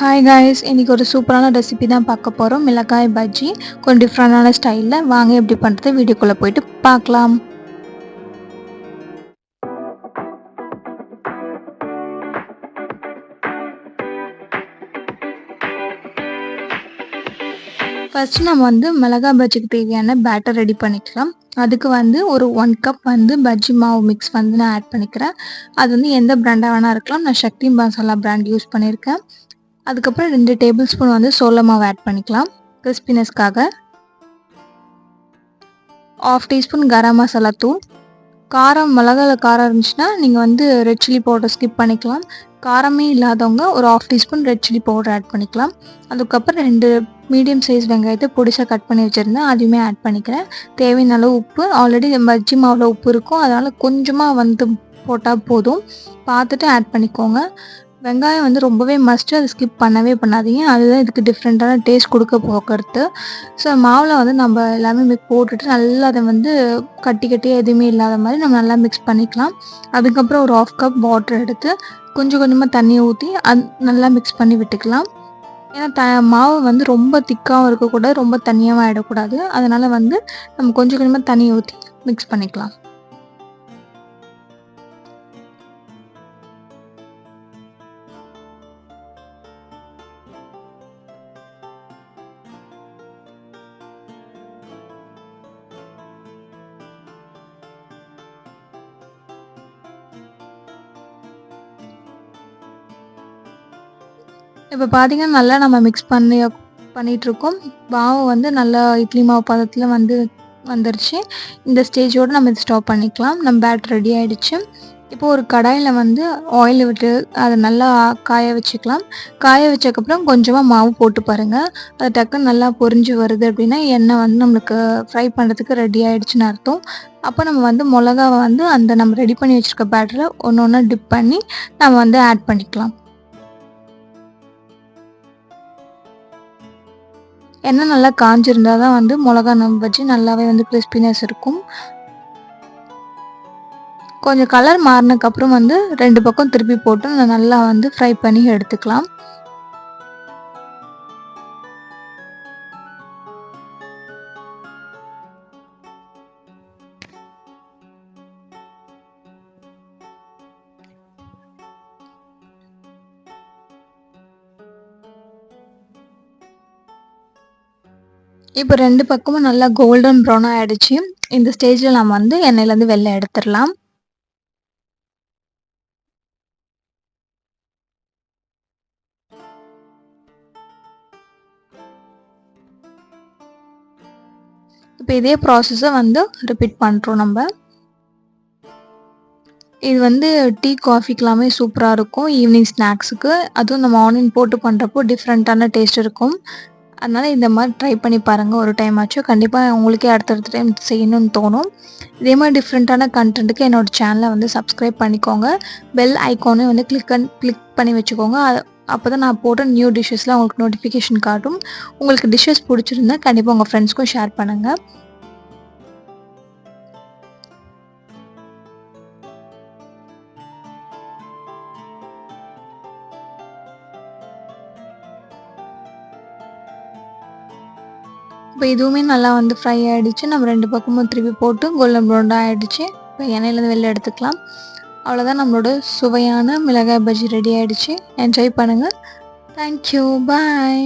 Hi guys இன்றைக்கி ஒரு சூப்பரான ரெசிபி தான் பார்க்க போகிறோம் மிளகாய் பஜ்ஜி. கொஞ்சம் டிஃப்ரெண்டான ஸ்டைலில் வாங்க எப்படி பண்ணுறது வீடியோக்குள்ளே போயிட்டு பார்க்கலாம். ஃபஸ்ட்டு நம்ம வந்து மிளகாய் பஜ்ஜிக்கு தேவையான பேட்டர் ரெடி பண்ணிக்கலாம். அதுக்கு வந்து ஒரு ஒன் கப் வந்து பஜ்ஜி மாவு மிக்ஸ் வந்து நான் ஆட் பண்ணிக்கிறேன். அது வந்து எந்த ப்ராண்டாக வேணால் இருக்கலாம். நான் சக்தி மசாலா ப்ராண்ட் யூஸ் பண்ணியிருக்கேன். அதுக்கப்புறம் ரெண்டு டேபிள் ஸ்பூன் வந்து சோள மாவு ஆட் பண்ணிக்கலாம். கிறிஸ்பினஸ்க்காக ஆஃப் டீஸ்பூன் கரம் மசாலா தூள். காரம் மிளகால காரம் இருந்துச்சுன்னா நீங்கள் வந்து ரெட் சில்லி பவுடர் ஸ்கிப் பண்ணிக்கலாம். காரமே இல்லாதவங்க ஒரு half teaspoon red chilli powder add பண்ணிக்கலாம். அதுக்கப்புறம் ரெண்டு மீடியம் சைஸ் வெங்காயத்தை பொடிசாக கட் பண்ணி வச்சுருந்தேன். அதையுமே ஆட் பண்ணிக்கிறேன். தேவையான அளவு உப்பு. ஆல்ரெடி பஜ்ஜி மாவில் உப்பு இருக்கும். அதனால் கொஞ்சமாக வந்து போட்டால் போதும். பார்த்துட்டு ஆட் பண்ணிக்கோங்க. வெங்காயம் வந்து ரொம்பவே மஸ்ட்டு அதை ஸ்கிப் பண்ணவே பண்ணாதீங்க. அதுதான் இதுக்கு டிஃப்ரெண்ட்டான டேஸ்ட் கொடுக்க போக்குறது ஸோ மாவில் வந்து நம்ம எல்லாமே போட்டுட்டு நல்லா அதை வந்து கட்டி கட்டி எதுவுமே இல்லாத மாதிரி நம்ம நல்லா மிக்ஸ் பண்ணிக்கலாம். அதுக்கப்புறம் ஒரு ஆஃப் கப் வாட்டர் எடுத்து கொஞ்சம் கொஞ்சமாக தண்ணியை ஊற்றி அது நல்லா மிக்ஸ் பண்ணி விட்டுக்கலாம். ஏன்னா த மாவு வந்து ரொம்ப திக்காகவும் இருக்கக்கூடாது ரொம்ப தண்ணியாகவும் ஆகிடக்கூடாது அதனால் வந்து நம்ம கொஞ்சம் கொஞ்சமாக தண்ணியை ஊற்றி மிக்ஸ் பண்ணிக்கலாம். இப்போ பார்த்தீங்கன்னா நல்லா நம்ம மிக்ஸ் பண்ணி பண்ணிகிட்ருக்கோம் மாவு வந்து நல்லா இட்லி மாவு பதத்தில் வந்து வந்துருச்சு. இந்த ஸ்டேஜோடு நம்ம இதை ஸ்டாப் பண்ணிக்கலாம். நம்ம பேட் ரெடி ஆகிடுச்சு இப்போ ஒரு கடாயில் வந்து ஆயில் விட்டு அதை நல்லா காய வச்சுக்கலாம். காய வச்சக்கப்புறம் கொஞ்சமாக மாவு போட்டு பாருங்கள் அது டக்குன்னு நல்லா பொரிஞ்சு வருது அப்படின்னா எண்ணெய் வந்து நம்மளுக்கு ஃப்ரை பண்ணுறதுக்கு ரெடி ஆகிடுச்சுன்னு அர்த்தம். அப்போ நம்ம வந்து மிளகாவை வந்து அந்த நம்ம ரெடி பண்ணி வச்சுருக்க பேட்டரை ஒன்று ஒன்று டிப் பண்ணி நம்ம வந்து ஆட் பண்ணிக்கலாம். எண்ணெய் நல்லா காஞ்சிருந்தா தான் வந்து மிளகா நம்ம வச்சு நல்லாவே வந்து கிறிஸ்பினஸ் இருக்கும். கொஞ்சம் கலர் மாறினதுக்கப்புறம் வந்து ரெண்டு பக்கம் திருப்பி போட்டு நல்லா வந்து ஃப்ரை பண்ணி எடுத்துக்கலாம். இப்போ ரெண்டு பக்கமும் நல்லா கோல்டன் ப்ரௌனாக ஆகிடுச்சு இந்த ஸ்டேஜில் நம்ம வந்து எண்ணெயிலேருந்து வெளில எடுத்துடலாம். இப்போ இதே ப்ராசஸை வந்து ரிப்பீட் பண்ணுறோம் நம்ம. இது வந்து டீ காஃபிக்கெல்லாமே சூப்பராக இருக்கும். ஈவினிங் ஸ்நாக்ஸுக்கு அதுவும் நம்ம மார்னிங் போட்டு பண்ணுறப்போ டிஃப்ரெண்ட்டான டேஸ்ட் இருக்கும். அதனால் இந்த மாதிரி ட்ரை பண்ணி பாருங்கள் ஒரு டைம் ஆச்சும் கண்டிப்பாக உங்களுக்கே அடுத்தடுத்த டைம் செய்யணும்னு தோணும். இதே மாதிரி டிஃப்ரெண்ட்டான கண்டென்ட்டுக்கு என்னோடய சேனலை வந்து சப்ஸ்கிரைப் பண்ணிக்கோங்க. பெல் ஐக்கானே வந்து கிளிக் கிளிக் பண்ணி வச்சுக்கோங்க. அப்போ தான் நான் போட்ட நியூ டிஷ்ஷஸ்லாம் உங்களுக்கு நோட்டிஃபிகேஷன் காட்டும். உங்களுக்கு டிஷ்ஷஸ் பிடிச்சிருந்தா கண்டிப்பாக உங்கள் ஃப்ரெண்ட்ஸ்க்கும் ஷேர் பண்ணுங்கள் இப்போ இதுவுமே நல்லா வந்து ஃப்ரை ஆகிடுச்சு நம்ம ரெண்டு பக்கமும் திருப்பி போட்டு கோல்டன் ப்ரௌண்டாக ஆகிடுச்சு இப்போ எண்ணெயிலேருந்து வெளில எடுத்துக்கலாம். அவ்வளோதான் நம்மளோட சுவையான மிளகாய் பஜ்ஜி ரெடி ஆகிடுச்சு என்ஜாய் பண்ணுங்கள் தேங்க்யூ பாய்